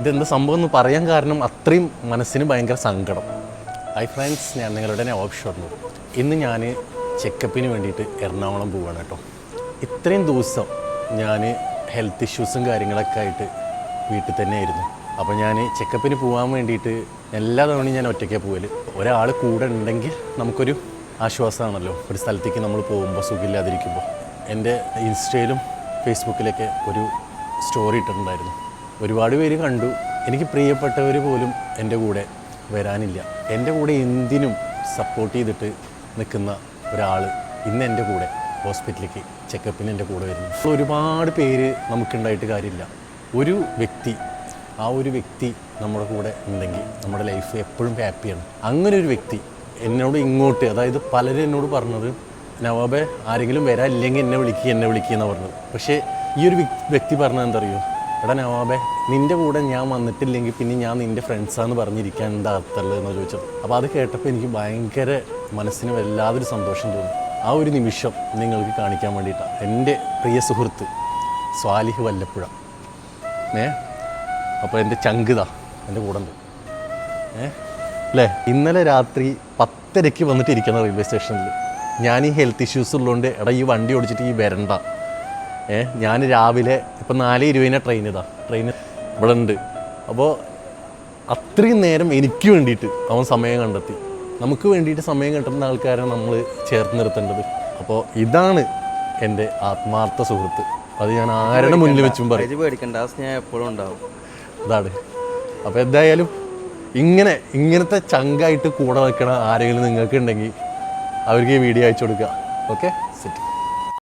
ഇതെന്താ സംഭവം എന്ന് പറയാൻ കാരണം അത്രയും മനസ്സിന് ഭയങ്കര സങ്കടം. ഹൈ ഫ്രണ്ട്സ് ഞാൻ നിങ്ങളുടെ തന്നെ ഓപ്ഷൻ ഉള്ളൂ ഇന്ന് ഞാൻ ചെക്കപ്പിന് വേണ്ടിയിട്ട് എറണാകുളം പോവാണ് കേട്ടോ. ഇത്രയും ദിവസം ഞാൻ ഹെൽത്ത് ഇഷ്യൂസും കാര്യങ്ങളൊക്കെ ആയിട്ട് വീട്ടിൽ തന്നെ ആയിരുന്നു അപ്പോൾ ഞാൻ ചെക്കപ്പിന് പോകാൻ വേണ്ടിയിട്ട് എല്ലാ തവണയും ഞാൻ ഒറ്റയ്ക്കാണ് പോകൽ ഒരാൾ കൂടെ ഉണ്ടെങ്കിൽ നമുക്കൊരു ആശ്വാസമാണല്ലോ. ഒരു സ്ഥലത്തേക്ക് നമ്മൾ പോകുമ്പോൾ സുഖമില്ലാതിരിക്കുമ്പോൾ എന്റെ ഇൻസ്റ്റയിലും ഫേസ്ബുക്കിലൊക്കെ ഒരു സ്റ്റോറി ഇട്ടിട്ടുണ്ടായിരുന്നു. ഒരുപാട് പേര് കണ്ടു. എനിക്ക് പ്രിയപ്പെട്ടവർ പോലും എന്റെ കൂടെ വരാനില്ല. എന്റെ കൂടെ എന്തിനും സപ്പോർട്ട് ചെയ്തിട്ട് നിൽക്കുന്ന ഒരാൾ ഇന്ന് എന്റെ കൂടെ ഹോസ്പിറ്റലിലേക്ക് ചെക്കപ്പിന് എന്റെ കൂടെ വരുന്നു. ഒരുപാട് പേര് നമുക്കുണ്ടായിട്ട് കാര്യമില്ല. ഒരു വ്യക്തി ആ ഒരു വ്യക്തി നമ്മുടെ കൂടെ ഉണ്ടെങ്കിൽ നമ്മുടെ ലൈഫ് എപ്പോഴും ഹാപ്പിയാണ് അങ്ങനെ ഒരു വ്യക്തി എന്നോട് ഇങ്ങോട്ട് അതായത് പലരും എന്നോട് പറഞ്ഞത് നവാബെ ആരെങ്കിലും വരാനില്ലെങ്കിൽ എന്നെ വിളിക്കുക എന്നെ വിളിക്കുക എന്നാണ് പറഞ്ഞത്. പക്ഷേ ഈ ഒരു വ്യക്തി പറഞ്ഞത് എന്താ അറിയോ? എടാ നവാബേ നിന്റെ കൂടെ ഞാൻ വന്നിട്ടില്ലെങ്കിൽ പിന്നെ ഞാൻ നിന്റെ ഫ്രണ്ട്സാന്ന് പറഞ്ഞിരിക്കാൻ എന്താ അർത്ഥമുള്ളത് എന്ന് ചോദിച്ചത്? അപ്പോൾ അത് കേട്ടപ്പോൾ എനിക്ക് ഭയങ്കര മനസ്സിന് വല്ലാതൊരു സന്തോഷം തോന്നി. ആ ഒരു നിമിഷം നിങ്ങൾക്ക് കാണിക്കാൻ വേണ്ടിയിട്ടാണ് എന്റെ പ്രിയ സുഹൃത്ത് സ്വാലിഹ് വല്ലപ്പുഴ. ഏ? അപ്പോൾ എന്റെ ചങ്കുത എന്റെ കൂടെ ഏ? അല്ലേ ഇന്നലെ രാത്രി പത്തരയ്ക്ക് വന്നിട്ട് ഇരിക്കുന്ന റെയിൽവേ സ്റ്റേഷനിൽ ഞാൻ ഈ ഹെൽത്ത് ഇഷ്യൂസ് ഉള്ളതുകൊണ്ട് എടാ ഈ വണ്ടി ഓടിച്ചിട്ട് ഈ വരണ്ട. ഞാൻ രാവിലെ ഇപ്പം നാല് ഇരുപതിനെ ട്രെയിൻ ഇതാ. ട്രെയിൻ ഇവിടെ ഉണ്ട് അപ്പോൾ അത്രയും നേരം എനിക്ക് വേണ്ടിയിട്ട് അവൻ സമയം കണ്ടെത്തി. നമുക്ക് വേണ്ടിയിട്ട് സമയം കണ്ടെത്തുന്ന ആൾക്കാരെ നമ്മൾ ചേർത്ത് നിർത്തേണ്ടത്. അപ്പോൾ ഇതാണ് എന്റെ ആത്മാർത്ഥ സുഹൃത്ത്. അത് ഞാൻ ആരുടെ മുന്നിൽ വെച്ചും പറയും. പേടിക്കണ്ട. സ്നേഹം എപ്പോഴും ഉണ്ടാവും. അതാണ് അപ്പോൾ എന്തായാലും ഇങ്ങനെ ഇങ്ങനത്തെ ചങ്കായിട്ട് കൂടെ നിൽക്കണ ആരെങ്കിലും നിങ്ങൾക്കുണ്ടെങ്കിൽ അവർക്ക് ഈ വീഡിയോ അയച്ചു കൊടുക്കുക. ഓക്കെ